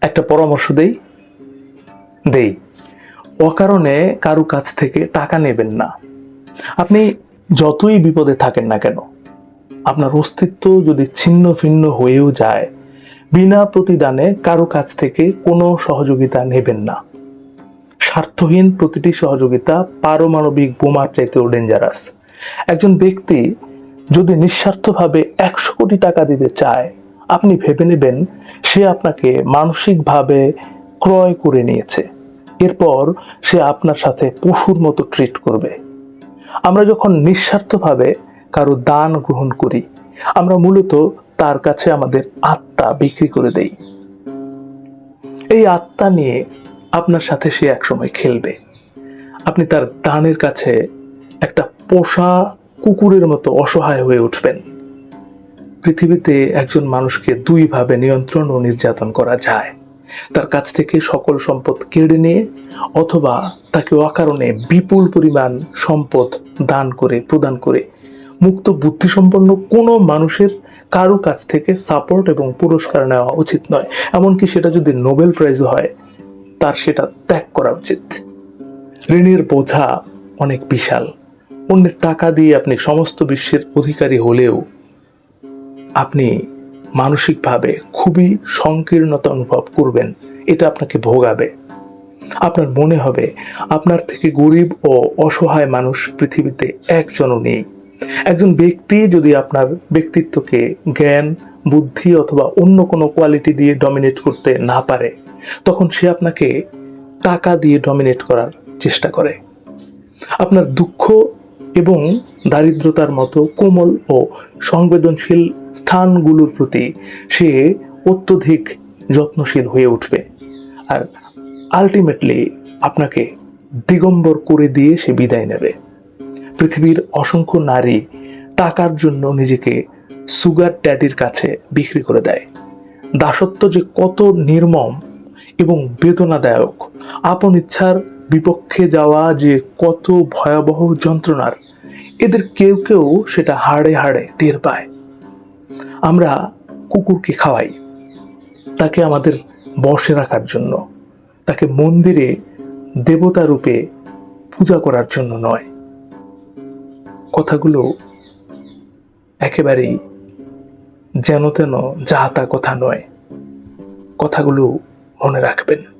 একটা পরামর্শ দেই? দেই। অকারণে কারও কাছ থেকে টাকা নেবেন না। আপনি যতই বিপদে থাকেন না কেন, আপনার অস্তিত্ব যদি ছিন্ন ভিন্ন হয়েও যায়, বিনা প্রতিদানে কারও কাছ থেকে কোনো সহযোগিতা নেবেন না। স্বার্থহীন প্রতিটি সহযোগিতা পারমাণবিক বোমার চাইতেও ডেঞ্জারাস একজন ব্যক্তি যদি নিঃস্বার্থভাবে একশো কোটি টাকা দিতে চায় আপনি ভেবে নেবেন সে আপনাকে মানসিকভাবে ক্রয় করে নিয়েছে। এরপর সে আপনার সাথে পশুর মতো ট্রিট করবে। আমরা যখন নিঃস্বার্থভাবে কারও দান গ্রহণ করি, আমরা মূলত তার কাছে আমাদের আত্মা বিক্রি করে দেই। এই আত্মা নিয়ে আপনার সাথে সে একসময় খেলবে। আপনি তার দানের কাছে একটা পোষা কুকুরের মতো অসহায় হয়ে উঠবেন। পৃথিবীতে একজন মানুষকে দুইভাবে নিয়ন্ত্রণ ও নির্যাতন করা যায়। তার কাছ থেকে সকল সম্পদ কেড়ে নিয়ে অথবা তাকে অকারণে বিপুল পরিমাণ সম্পদ দান করে, প্রদান করে। মুক্ত বুদ্ধিসম্পন্ন কোনো মানুষের কারও কাছ থেকে সাপোর্ট এবং পুরস্কার নেওয়া উচিত নয়। এমনকি সেটা যদি নোবেল প্রাইজও হয়, তার সেটা ত্যাগ করা উচিত। ঋণের বোঝা অনেক বিশাল। অন্যের টাকা দিয়ে আপনি সমস্ত বিশ্বের অধিকারী হলেও আপনি মানসিকভাবে খুবই সংকীর্ণতা অনুভব করবেন, এটা আপনাকে ভোগাবে। আপনার মনে হবে, আপনার থেকে গরিব ও অসহায় মানুষ পৃথিবীতে একজনও নেই। একজন ব্যক্তি যদি আপনার ব্যক্তিত্বকে জ্ঞান, বুদ্ধি অথবা অন্য কোনো কোয়ালিটি দিয়ে ডমিনেট করতে না পারে, তখন সে আপনাকে টাকা দিয়ে ডমিনেট করার চেষ্টা করে। আপনার দুঃখ এবং দারিদ্রতার মতো কোমল ও সংবেদনশীল স্থানগুলোর প্রতি সে অত্যধিক যত্নশীল হয়ে উঠবে। আর আলটিমেটলি আপনাকে দিগম্বর করে দিয়ে সে বিদায় নেবে। পৃথিবীর অসংখ্য নারী টাকার জন্য নিজেকে সুগার ড্যাডির কাছে বিক্রি করে দেয়। দাসত্ব যে কত নির্মম এবং বেদনাদায়ক, আপন ইচ্ছার বিপক্ষে যাওয়া যে কত ভয়াবহ যন্ত্রণার, এদের কেউ কেউ সেটা হাড়ে হাড়ে টের পায়। আমরা কুকুরকে খাওয়াই। তাকে আমাদের বসে রাখার জন্য। তাকে মন্দিরে দেবতা রূপে পূজা করার জন্য নয়। কথাগুলো একেবারেই যেন তেন যা তা কথা নয়। কথাগুলো মনে রাখবেন।